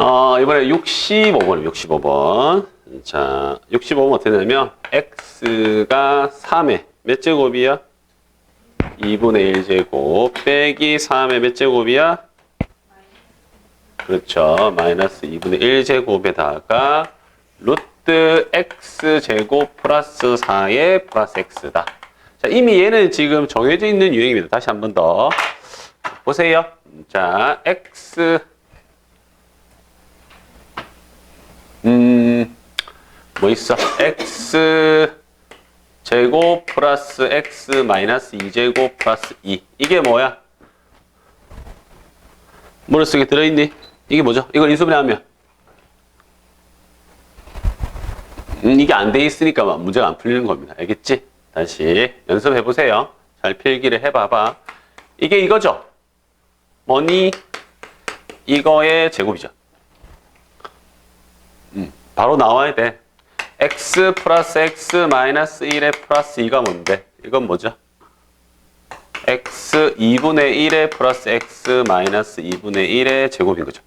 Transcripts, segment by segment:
어, 이번에 65번, 65번. 자, 65번 어떻게 되냐면, x가 3의 몇 제곱이야? 2분의 1제곱 빼기 3의 몇 제곱이야? 그렇죠. 마이너스 2분의 1제곱에다가 루트 x제곱 플러스 4의 플러스 x다. 자, 이미 얘는 지금 정해져 있는 유형입니다. 다시 한 번 더. 보세요. 자, x 음, 뭐 있어? x 제곱 플러스 x 마이너스 2제곱 플러스 2. 이게 뭐야? 머릿속에 들어있니? 이게 뭐죠? 이걸 인수분해하면 음, 이게 안 돼 있으니까 문제가 안 풀리는 겁니다. 알겠지? 다시 연습해 보세요. 잘 필기를 해봐봐. 이게 이거죠? 뭐니? 이거의 제곱이죠. 음, 바로 나와야 돼. x 플러스 x 마이너스 1의 플러스 2가 뭔데? 이건 뭐죠? x 2분의 1의 플러스 x 마이너스 2분의 1의 제곱인 거죠.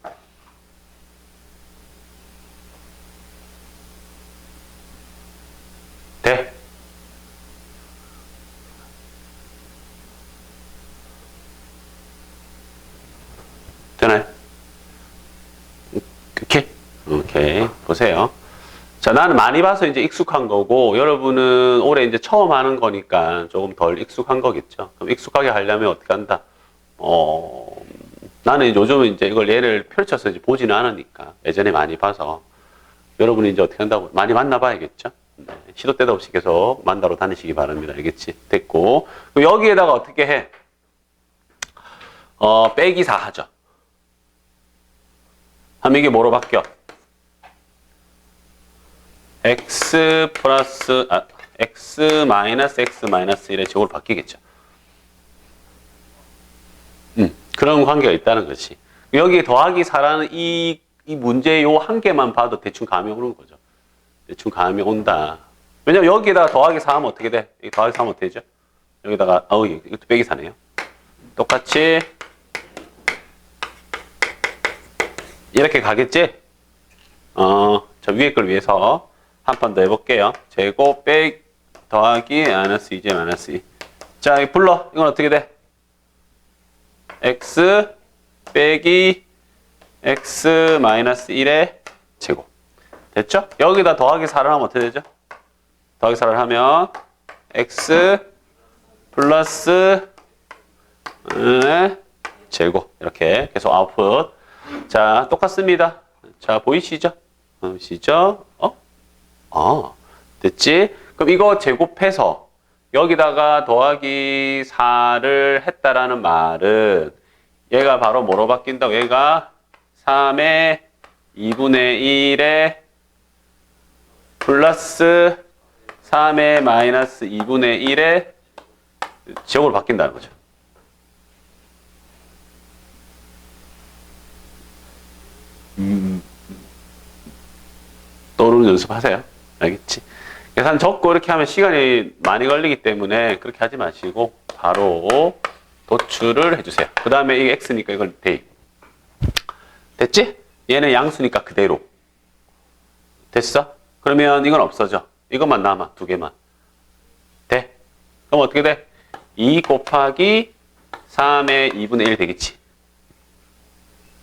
돼? 되나요? 오케이? 오케이. 보세요. 자, 나는 많이 봐서 이제 익숙한 거고, 여러분은 올해 이제 처음 하는 거니까 조금 덜 익숙한 거겠죠. 그럼 익숙하게 하려면 어떻게 한다? 어, 나는 요즘은 이제 이걸 예를 펼쳐서 이제 보지는 않으니까, 예전에 많이 봐서, 여러분이 이제 어떻게 한다고, 많이 만나봐야겠죠. 네, 시도 때도 없이 계속 만나러 다니시기 바랍니다. 알겠지? 됐고. 여기에다가 어떻게 해? 어, 빼기 4 하죠. 하면 이게 뭐로 바뀌어? X 플러스 아, x 마이너스 x 마이너스 1의 제곱으로 바뀌겠죠. 음, 그런 관계가 있다는 것이. 여기 더하기 4라는 이, 이 문제 요 한 개만 봐도 대충 감이 오는 거죠. 대충 감이 온다. 왜냐면 여기에다가 더하기 4 하면 어떻게 돼? 더하기 4 하면 어떻게 되죠? 여기다가, 어우, 이것도 빼기 4네요. 똑같이 이렇게 가겠지? 어, 저 위에 걸 위해서 한 번 더 해볼게요. 제곱 빼 더하기 마이너스 2제 마이너스 2. 자, 이 불러. 이건 어떻게 돼? x 빼기 x 마이너스 1의 제곱. 됐죠? 여기다 더하기 4를 하면 어떻게 되죠? 더하기 4를 하면 x 플러스 의 제곱. 이렇게 계속 아웃풋. 자, 똑같습니다. 자, 보이시죠? 보이시죠? 어? 아, 됐지? 그럼 이거 제곱해서 여기다가 더하기 4를 했다라는 말은 얘가 바로 뭐로 바뀐다고? 얘가 3의 2분의 1의 플러스 3의 마이너스 2분의 1의 제곱으로 바뀐다는 거죠. 떠오르는 연습하세요. 알겠지? 계산 적고 이렇게 하면 시간이 많이 걸리기 때문에 그렇게 하지 마시고 바로 도출을 해주세요. 그 다음에 이게 x니까 이걸 대입. 됐지? 얘는 양수니까 그대로. 됐어? 그러면 이건 없어져. 이것만 남아. 두 개만. 돼? 그럼 어떻게 돼? 2 곱하기 3의 2분의 1 되겠지?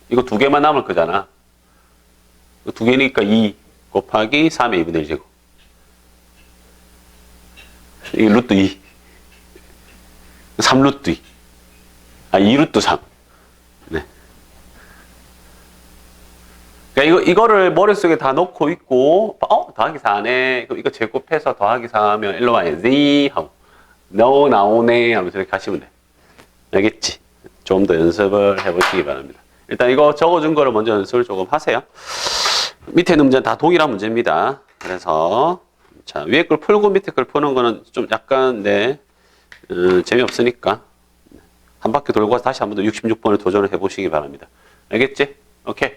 이거 두 개만 남을 거잖아. 두 개니까 2 곱하기 3의 2분의 1 제곱. 이게 루트 2. 3루트 2. 아, 2루트 3. 네. 그러니까 이거, 이거를 머릿속에 다 넣고 있고, 어? 더하기 4네. 그럼 이거 제곱해서 더하기 4하면 일로 와야지. 하고, no, 나오네. 하면서 이렇게 하시면 돼. 알겠지? 좀 더 연습을 해보시기 바랍니다. 일단 이거 적어준 거를 먼저 연습을 조금 하세요. 밑에 문제는 다 동일한 문제입니다. 그래서 자 위에 걸 풀고 밑에 걸 푸는 거는 좀 약간 네 음, 재미없으니까 한 바퀴 돌고 다시 한 번 더 66번을 도전을 해보시기 바랍니다. 알겠지? 오케이.